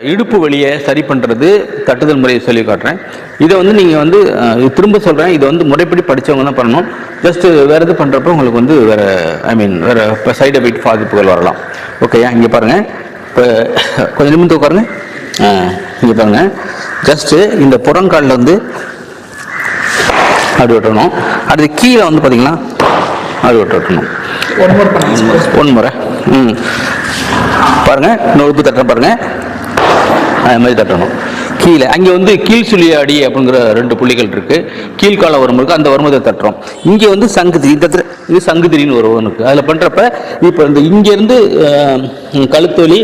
இடுப்பு வலியை சரி பண்ணுறது தட்டுதல் முறையை சொல்லி காட்டுறேன். இதை வந்து நீங்கள் வந்து இது திரும்ப சொல்கிறேன் இதை வந்து முறைப்படி படித்தவங்க தான் பண்ணணும். ஜஸ்ட் வேறு எது பண்ணுறப்ப உங்களுக்கு வந்து வேறு ஐ மீன் வேறு இப்போ சைடு எஃபெக்ட் பாதிப்புகள் வரலாம். ஓகேயா இங்கே பாருங்கள் இப்போ கொஞ்சம் நிமிந்து உட்காருங்க. இங்கே பாருங்கள் ஜஸ்ட்டு இந்த புறங்காலில் வந்து அப்படி விட்டணும் அடுத்து கீழே வந்து பார்த்தீங்கன்னா அப்படி விட்டு விட்டணும் ஒன் முறை ம். பாருங்கள் இன்னொரு உப்பு தட்டுறேன் பாருங்கள் அது மாதிரி தட்டணும் கீழே அங்கே வந்து கீழ் சுழிய அடி அப்படிங்கிற ரெண்டு புள்ளிகள் இருக்கு. கீழ்கால வரும்பு இருக்கு அந்த வருமத்தை தட்டுறோம். இங்கே வந்து சங்குதிரி இந்த இது சங்குதிரின்னு ஒரு ஒன்று இருக்கு. அதில் பண்ணுறப்ப இப்போ இந்த இங்கேருந்து கழுத்தொலி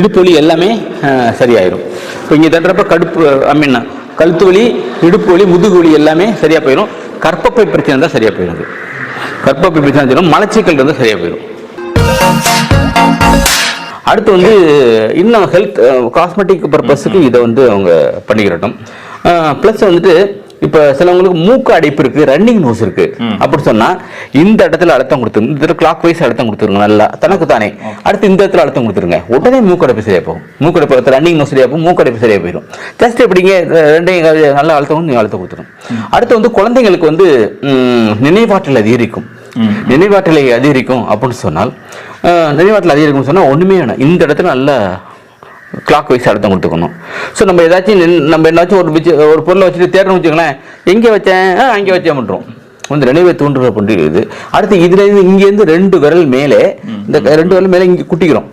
இடுப்பொலி எல்லாமே சரியாயிடும் சரியாயிரும். இப்போ இங்கே தட்டுறப்ப கடுப்பு ஐ மீன் கழுத்து வலி இடுப்பு வலி முதுகு வலி எல்லாமே சரியாக போயிடும் கற்பப்பை பிரச்சனை தான் சரியாக போயிடுது கற்பப்பை பிரச்சனை மலச்சிக்கல் இருந்தால் சரியாக போயிடும் அடுத்து வந்து இன்னும் ஹெல்த் காஸ்மெட்டிக் பர்பஸுக்கு இதை வந்து அவங்க பண்ணிக்கிறட்டும் ப்ளஸ் வந்துட்டு இப்போ சிலவங்களுக்கு மூக்கு அடைப்பு இருக்கு ரன்னிங் நோஸ் இருக்கு. அப்படி சொன்னா இந்த இடத்துல அழுத்தம் கொடுத்துருங்க இந்த இடத்துல கிளாக் வைஸ் அழுத்தம் கொடுத்துருங்க நல்லா தனக்கு தானே அடுத்து இந்த இடத்துல அழுத்தம் கொடுத்துருங்க. உடனே மூக்கடைப்பு சரியா போகும். மூக்கடைப்பு ரன்னிங் நோஸ் சரியா போகும் மூக்கடைப்பு சரியா போயிடும். ஜஸ்ட் எப்படிங்க? ரெண்டையும் நல்லா அழுத்தம் நீங்க அழுத்தம் கொடுத்துரும். அடுத்து வந்து குழந்தைங்களுக்கு வந்து நினைவாற்றல் அதிகரிக்கும். நினைவாற்றலை அதிகரிக்கும் அப்படின்னு சொன்னால் நினைவாற்றல் அதிகரிக்கும் சொன்னால் ஒன்றுமே வேணாம். இந்த இடத்துல நல்லா கிளாக் வைஸ் அழுத்தம் கொடுத்துக்கணும். ஸோ நம்ம ஏதாச்சும் நம்ம என்னாச்சும் ஒரு விச்சு ஒரு பொருளை வச்சுட்டு தேடணும் வச்சுக்கோங்களேன் எங்கே வச்சேன்? அங்கே வச்சேன் பண்ணுறோம் வந்து நினைவை தூண்டுற பண்ணுறது அடுத்து இதுலேருந்து இங்கேருந்து ரெண்டு விரல் மேலே இந்த ரெண்டு விரல் மேலே இங்கே குட்டிக்கிறோம்.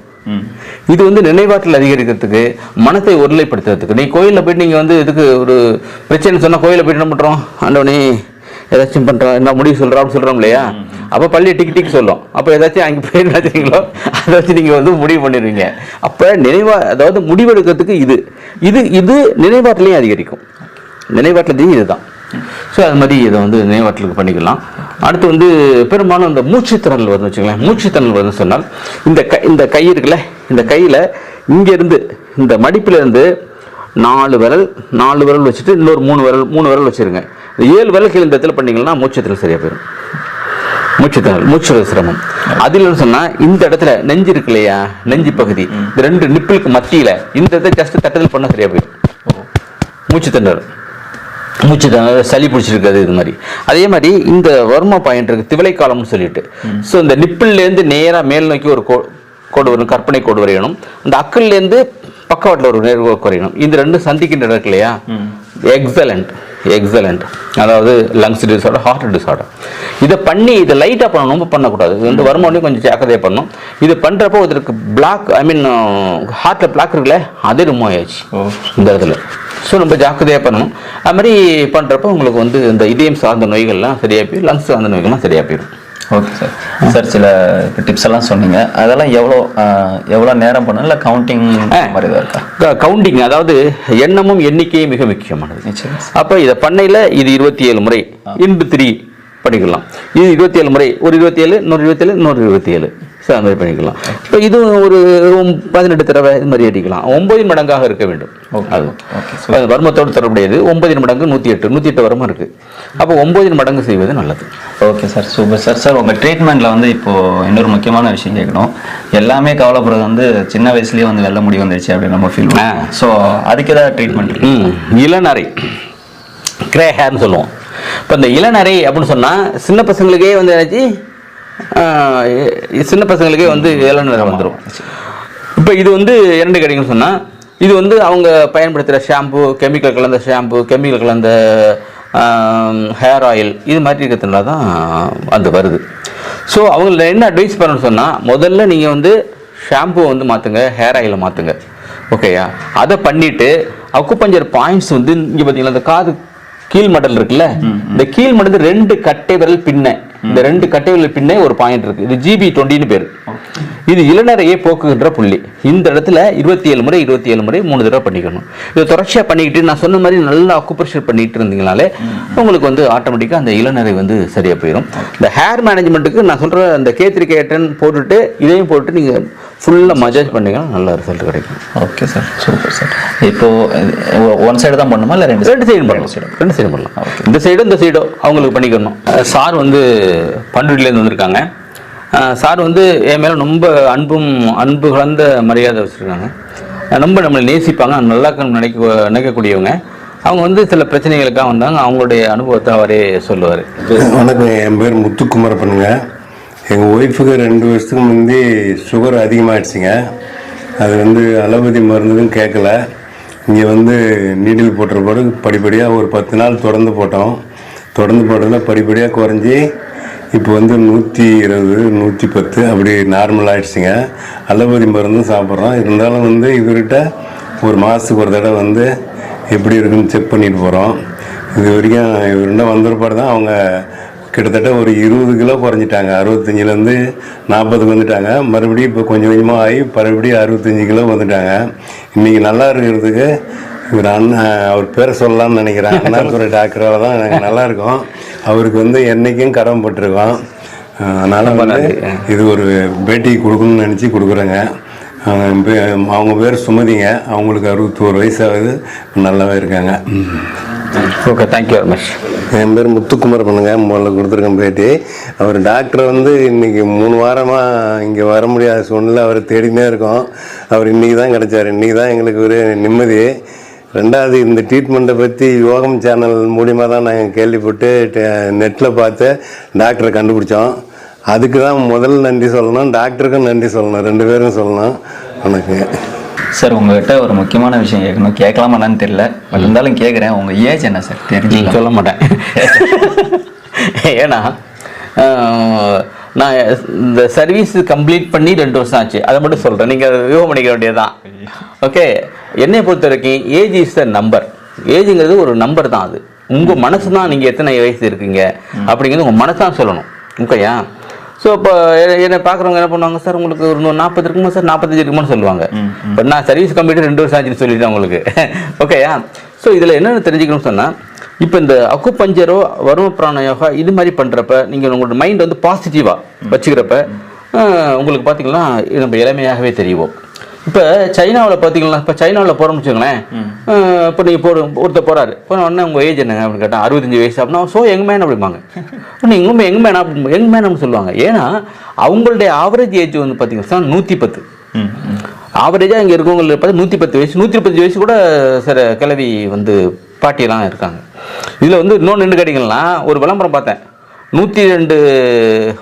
இது வந்து நினைவாற்றல் அதிகரிக்கிறதுக்கு மனத்தை ஒருநிலைப்படுத்துறதுக்கு. நீ கோயிலில் போயிட்டு நீங்கள் வந்து இதுக்கு ஒரு பிரச்சனை சொன்னால் கோயிலில் போயிட்டு என்ன பண்ணுறோம் ஆண்டவனே ஏதாச்சும் பண்ணுறோம் என்ன முடிவு சொல்கிறோம் அப்படின்னு சொல்கிறோம் இல்லையா அப்போ பள்ளி டிக் டிக் சொல்லும். அப்போ ஏதாச்சும் அங்கே போய் என்ன செய்றீங்களோ அதை வச்சு நீங்கள் வந்து முடிவு பண்ணிடுவீங்க. அப்போ நினைவா அதாவது முடிவெடுக்கிறதுக்கு இது. இது இது நினைவாற்றலையும் அதிகரிக்கும். நினைவாற்றலையும் இதுதான். ஸோ அது மாதிரி இதை வந்து நினைவாற்றலுக்கு பண்ணிக்கலாம். அடுத்து வந்து பெரும்பாலும் இந்த மூச்சுத்திறல் வருதுன்னு வச்சுக்கோங்களேன். மூச்சுத்திறல் வருதுன்னு சொன்னால் இந்த கை இந்த கை இருக்குல்ல இந்த கையில் இங்கேருந்து இந்த மடிப்புல இருந்து நாலு விரல் நாலு விரல் வச்சுட்டு இன்னொரு மூணு விரல் மூணு விரல் வச்சுருங்க. ஏழு விரல் கீழே இந்த இடத்துல பண்ணீங்கன்னா மூச்சத்தில் சரியாக போயிடும் மூச்சுத்திறல் மூச்சு சிரமம். அதில் சொன்னா இந்த இடத்துல நெஞ்சு இருக்கு இல்லையா? நெஞ்சு பகுதி. இந்த ரெண்டு நிப்பிளுக்கு மத்தியில இந்த இடத்துல ஜஸ்ட் தட்டத்தில் பண்ண சரியா போயிடும். மூச்சு திணறல் மூச்சு திணறல் சளி பிடிச்சிருக்காது இது மாதிரி. அதே மாதிரி இந்த வர்ம பாயிண்ட் இருக்கு திவலை காலம்னு சொல்லிட்டு. ஸோ இந்த நிப்பிள்லேருந்து நேராக மேல் நோக்கி ஒரு கோ கோடு வரும் கற்பனை கோடு வரையணும். அந்த அக்கல்லேருந்து பக்கவாட்டில் ஒரு நேர்கோடு வரையணும் இந்த ரெண்டும் சந்திக்கின்ற இருக்கு இல்லையா? எக்ஸலண்ட் எக்ஸலண்ட் அதாவது லங்ஸ் டிசார்டர் ஹார்ட் டிசார்டர் இதை பண்ணி இதை லைட்டாக பண்ணணும் ரொம்ப பண்ணக்கூடாது. இது வந்து வருமானே கொஞ்சம் ஜாக்கிரதையாக பண்ணணும். இது பண்ணுறப்போ இதற்கு பிளாக் ஐ மீன் ஹார்ட்டில் பிளாக் இருக்குல்ல அது ரிமூவ் ஆயாச்சு இந்த இடத்துல. ஸோ நம்ம ஜாக்கிரதையாக பண்ணணும். அது மாதிரி பண்ணுறப்போ உங்களுக்கு வந்து இந்த இதயம் சார்ந்த நோய்கள்லாம் சரியாக போயிடும் லங்ஸ் சார்ந்த நோய்கள்லாம் சரியாக போயிடும். ஓகே சார் சார் சில டிப்ஸ் எல்லாம் சொன்னீங்க. அதெல்லாம் எவ்வளோ எவ்வளோ நேரம் பண்ணணும்? இல்லை கவுண்டிங் மாதிரி தான் இருக்கா? கவுண்டிங் அதாவது எண்ணமும் எண்ணிக்கையும் மிக முக்கியமானது. அப்போ இதை பண்ணையில் இது இருபத்தி ஏழு முறை இன்டு த்ரீ பண்ணிக்கலாம் இது இருபத்தி ஏழு முறை. ஒரு இருபத்தி ஏழு இன்னொரு இருபத்தி ஏழு இன்னொரு இருபத்தி ஏழு ஸோ அது மாதிரி பண்ணிக்கலாம். இப்போ இது ஒரு பதினெட்டு தடவை இது மாதிரி அடிக்கலாம் ஒன்பதின் மடங்காக இருக்க வேண்டும். அது. வர்மத்தோடு தொடர்புடையது. ஒன்பதின் மடங்கு நூற்றி எட்டு நூற்றி எட்டு வரமும் இருக்குது அப்போ ஒன்பதின் மடங்கு செய்வது நல்லது. Okay sir super sir sir உங்கள் ட்ரீட்மெண்ட்டில் வந்து இப்போ இன்னொரு முக்கியமான விஷயம் கேட்கணும். எல்லாமே கவலைப்படுறது வந்து சின்ன வயசுலேயே வந்து வெள்ள முடி வந்துருச்சு அப்படின்னு நம்ம ஃபீல். ஸோ அதுக்கு ஏதாவது ட்ரீட்மெண்ட் இளநரை. கிரே ஹேர்னு சொல்லுவோம். இப்போ இந்த இளநரை அப்படின்னு சொன்னால் சின்ன பசங்களுக்கே வந்து என்னாச்சு? சின்ன பசங்களுக்கே வந்து இளநரை வந்துடும் இப்போ இது வந்து இரண்டு கிடைக்குன்னு சொன்னால் இது வந்து அவங்க பயன்படுத்துகிற ஷாம்பு கெமிக்கல் கலந்த ஷாம்பு கெமிக்கல் கலந்த ஹேர் ஆயில் இது மாதிரி இருக்கிறதுனால தான் அது வருது. ஸோ அவங்கள என்ன அட்வைஸ் பண்ணணும்னு சொன்னால் முதல்ல நீங்கள் வந்து ஷாம்பு வந்து மாற்றுங்க ஹேர் ஆயிலை மாற்றுங்க ஓகேயா அதை பண்ணிட்டு அக்குப்பஞ்சர் பாயிண்ட்ஸ் வந்து இங்கே பார்த்தீங்களா இந்த காது கீழ் மடல் இருக்குல்ல இந்த கீழ் மடல் ரெண்டு கட்டை விரல் பின்ன. இந்த ரெண்டு கட்டைகளுக்கு பின்னே ஒரு பாயிண்ட் இருக்கு. இது ஜிபி டுவெண்ட்டின்னு பேர். இது இளநரையை போக்குகின்ற புள்ளி. இந்த இடத்துல இருபத்தி ஏழு முறை இருபத்தி ஏழு முறை மூணு தடவை பண்ணிக்கணும். இது தொடர்ச்சியாக பண்ணிக்கிட்டு நான் சொன்ன மாதிரி நல்லா அக்குப்ரெஷர் பண்ணிட்டு இருந்தீங்கனாலே உங்களுக்கு வந்து ஆட்டோமேட்டிக்காக அந்த இளநரை வந்து சரியாக போயிடும் இந்த ஹேர் மேனேஜ்மெண்ட்டுக்கு நான் சொல்கிற அந்த கேத்திரி கேட்டன் போட்டுட்டு இதையும் போட்டு நீங்கள் ஃபுல்லாக மஜாஜ் பண்ணீங்கன்னா நல்ல ரிசல்ட் கிடைக்கும். ஓகே சார் சூப்பர் சார் இப்போ ஒன் சைடு தான் பண்ணுமா இல்லை ரெண்டு ரெண்டு சைடும் பண்ணலாம். ரெண்டு சைடும் பண்ணலாம். இந்த சைடும் இந்த சைடும் அவங்களுக்கு பண்ணிக்கணும். சார் வந்து பண்ருட்டிலேருந்து வந்திருக்காங்க. சார் வந்து என் மேலே ரொம்ப அன்பும் அன்பு கலந்த மரியாதை வச்சுருக்காங்க. ரொம்ப நம்மளை நேசிப்பாங்க. நல்லா இருக்கணும்னு நினைக்க நினைக்கக்கூடியவங்க. அவங்க வந்து சில பிரச்சனைகளுக்காக வந்தாங்க. அவங்களுடைய அனுபவத்தை அவரே சொல்லுவார். வணக்கம். என் பேர் முத்துக்குமரப்பனுங்க. எங்கள் ஒய்ஃபுக்கு ரெண்டு வருஷத்துக்கு முந்தி சுகர் அதிகமாகிடுச்சிங்க அது வந்து அலோபதி மருந்தும் கேட்கல. இங்கே வந்து நீடில் போட்டுற பிறகு படிப்படியாக ஒரு பத்து நாள் தொடர்ந்து போட்டோம். தொடர்ந்து போட்டதில் படிப்படியாக குறைஞ்சி இப்போ வந்து நூற்றி இருபது நூற்றி பத்து அப்படி நார்மல் ஆகிடுச்சிங்க அலோபதி மருந்தும் சாப்பிட்றோம். இருந்தாலும் வந்து இவர்கிட்ட ஒரு மாதத்துக்கு ஒரு தடவை வந்து எப்படி இருக்குன்னு செக் பண்ணிட்டு போகிறோம் இது வரைக்கும் இவருண்ட வந்திருப்பாடு தான். அவங்க கிட்டத்தட்ட ஒரு இருபது கிலோ குறைஞ்சிட்டாங்க. அறுபத்தஞ்சிலேருந்து நாற்பதுக்கு வந்துட்டாங்க. மறுபடியும் இப்போ கொஞ்சம் கொஞ்சமாக ஆகி மறுபடியும் அறுபத்தஞ்சி கிலோ வந்துட்டாங்க. இன்றைக்கி நல்லா இருக்கிறதுக்கு இவர் அண்ணன் அவர் பேரை சொல்லலாம்னு நினைக்கிறேன். அண்ணாதுரை டாக்டரால் தான் எனக்கு நல்லாயிருக்கும் அவருக்கு வந்து என்றைக்கும் கடமைப்பட்டிருக்கோம் அதனால் வந்து இது ஒரு பேட்டி கொடுக்கணும்னு நினச்சி கொடுக்குறேங்க. அவங்க பே- அவங்க பேர் சுமதிங்க. அவங்களுக்கு அறுபத்தோரு வயசு ஆகுது. நல்லாவே இருக்காங்க. Okay thank you very much என் பேர் முத்துக்குமார் பண்ணுங்க. முதல்ல கொடுத்துருக்கேன் பேட்டி. அவர் டாக்டர் வந்து இன்னைக்கு மூணு வாரமாக இங்கே வர முடியாத சூழ்நிலை அவரை தேடினே இருக்கோம். அவர் இன்னைக்கு தான் கிடைச்சார். இன்னைக்கு தான் எங்களுக்கு ஒரு நிம்மதி. ரெண்டாவது இந்த ட்ரீட்மெண்ட்டை பற்றி யோகம் சேனல் மூலிமா தான் நாங்கள் கேள்விப்பட்டு நெட்டில் பார்த்து டாக்டரை கண்டுபிடிச்சோம். அதுக்கு தான் முதல் நன்றி சொல்லணும் டாக்டருக்கும் நன்றி சொல்லணும் ரெண்டு பேரும் சொல்லணும் வணக்கம் சார் உங்ககிட்ட ஒரு முக்கியமான விஷயம் கேட்கணும். கேட்கலாமான்னு தெரியல. பட் இருந்தாலும் கேட்குறேன் உங்க ஏஜ் என்ன சார் தெரிஞ்சுக்கலாம். சொல்ல மாட்டேன். ஏன்னா நான் இந்த சர்வீஸ் கம்ப்ளீட் பண்ணி ரெண்டு வருஷம் ஆச்சு. அதை மட்டும் சொல்கிறேன் நீங்கள் யூகம் பண்ணிக்க வேண்டியதுதான். ஓகே என்னை பொறுத்த வரைக்கும் ஏஜ் இஸ் த நம்பர் ஏஜுங்கிறது ஒரு நம்பர் தான் அது. உங்கள் மனசு தான் நீங்கள் எத்தனை வயசு இருக்கீங்க? அப்படிங்கிறது உங்கள் மனசு தான் சொல்லணும். ஓகேயா? ஸோ இப்போ என்னை பார்க்குறவங்க என்ன பண்ணுவாங்க? சார் உங்களுக்கு ஒரு நாற்பது இருக்குமா சார்? நாற்பத்தஞ்சு இருக்குமான்னு சொல்லுவாங்க. இப்போ நான் சர்வீஸ் கம்ப்ளீட் ரெண்டு வருஷம் ஆச்சுன்னு சொல்லிட்டேன் உங்களுக்கு. ஓகேயா? ஸோ இதில் என்னென்ன தெரிஞ்சுக்கணும்னு சொன்னால் இப்போ இந்த அக்கு பஞ்சரோ வரும பிராண யோகா இது மாதிரி பண்ணுறப்ப நீங்கள் உங்களோட மைண்ட் வந்து பாசிட்டிவாக வச்சுக்கிறப்ப உங்களுக்கு பார்த்தீங்கன்னா இது நம்ம இளமையாகவே தெரியும் இப்போ சைனாவில் பார்த்தீங்கன்னா இப்போ சைனாவில் போகிறோம்னு வச்சுக்கோங்களேன் இப்போ நீங்கள் போகிற ஒருத்தர் போகிறாரு போன உடனே உங்கள் ஏஜ் என்னங்க அப்படின்னு கேட்டால் அறுபத்தஞ்சு வயசு. அப்படின்னா ஸோ யங் மேன் அப்படிம்பாங்க. நீங்கள் உண்மை யங் மேன் அப்படி யங் மேன் அப்படின்னு சொல்லுவாங்க. ஏன்னா அவங்களுடைய ஆவரேஜ் ஏஜ் வந்து பார்த்தீங்கன்னா நூற்றி பத்து ஆவரேஜாக இங்கே இருக்கவங்களுக்கு பார்த்து நூற்றி பத்து வயசு. நூற்றி பத்து வயசு கூட சில கிழவி வந்து பாட்டியெல்லாம் இருக்காங்க. இதில் வந்து இன்னொன்று என்ன கேட்டிங்கன்னா ஒரு விளம்பரம் பார்த்தேன். நூற்றி ரெண்டு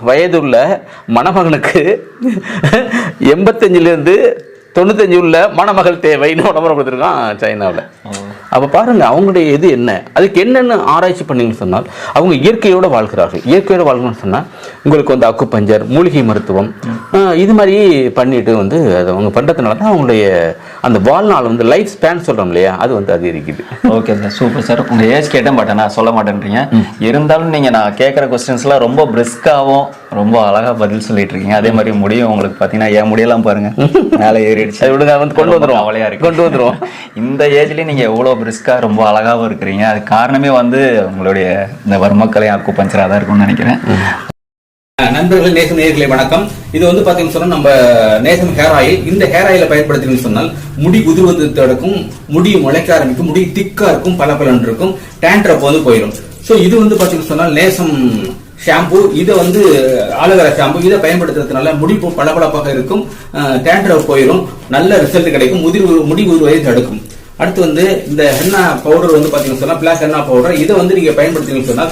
வயதுள்ள மணமகனுக்கு எண்பத்தஞ்சிலேருந்து தொண்ணூத்தஞ்சு உள்ள மணமகள் தேவைன்னு விளம்பரம் கொடுத்துருக்கான் சைனாவில். அப்போ பாருங்க அவங்களுடைய இது என்ன? அதுக்கு என்னென்ன ஆராய்ச்சி பண்ணீங்கன்னு சொன்னால் அவங்க இயற்கையோட வாழ்கிறார்கள். இயற்கையோட வாழ்க்கணும்னு சொன்னால் உங்களுக்கு வந்து அக்கு பஞ்சர் மூலிகை மருத்துவம் இது மாதிரி பண்ணிட்டு வந்து அது அவங்க பண்ணுறதுனால தான் அவங்களுடைய அந்த வாழ்நாள் வந்து லைஃப் ஸ்பேன் சொல்கிறோம் இல்லையா அது வந்து அதிகரிக்குது. ஓகே சார் சூப்பர் சார் உங்க ஏஜ் கேட்டேன் பட் நான் சொல்ல மாட்டேன்றீங்க. இருந்தாலும் நீங்க நான் கேட்குற கொஸ்டின்ஸ்லாம் ரொம்ப பிரிஸ்காவும் ரொம்ப அழகா பதில் சொல்லிட்டு இருக்கீங்க. அதே மாதிரி முடியும் உங்களுக்கு பார்த்தீங்கன்னா என் முடியெல்லாம் பாருங்க. மேலே ஏறிடுச்சு. அது விடுங்க வந்து கொண்டு வந்துருவோம். கவலையா இருக்கு. கொண்டு வந்துருவோம். இந்த ஏஜ்லயும் நீங்க எவ்வளவு பிரிஸ்கா ரொம்ப அழகாவும் இருக்கிறீங்க. அது காரணமே வந்து உங்களுடைய இந்த வர்மக்கலை அக்கு பஞ்சரா தான் இருக்கும்னு நினைக்கிறேன். நண்பர்கள் நேசம் நேர்களை வணக்கம். இது வந்து பாத்தீங்கன்னு சொன்னா நம்ம நேசம் ஹேர் ஆயில் இந்த ஹேர் ஆயில பயன்படுத்தினு சொன்னால் முடி உதிர்வது தடுக்கும் முடி முளைக்க ஆரம்பிக்கும் முடி திக்கா இருக்கும் பல இருக்கும் டேண்ட்ரப் வந்து போயிடும். சோ இது வந்து பாத்தீங்கன்னு சொன்னால் நேசம் ஷாம்பு இதை வந்து ஆலோவேரா ஷாம்பு இதை பயன்படுத்துறதுனால முடி பளபளப்பாக இருக்கும் டேண்ட்ரப் போயிடும் நல்ல ரிசல்ட் கிடைக்கும் முதிர் முடி உதிர்வதை தடுக்கும். அடுத்து வந்து இந்த ஹென்னா பவுடர் வந்து பாத்தீங்கன்னு சொன்னா பிளாக் ஹென்னா பவுடர் இதை வந்து நீங்க பயன்படுத்தீங்கன்னு சொன்னால்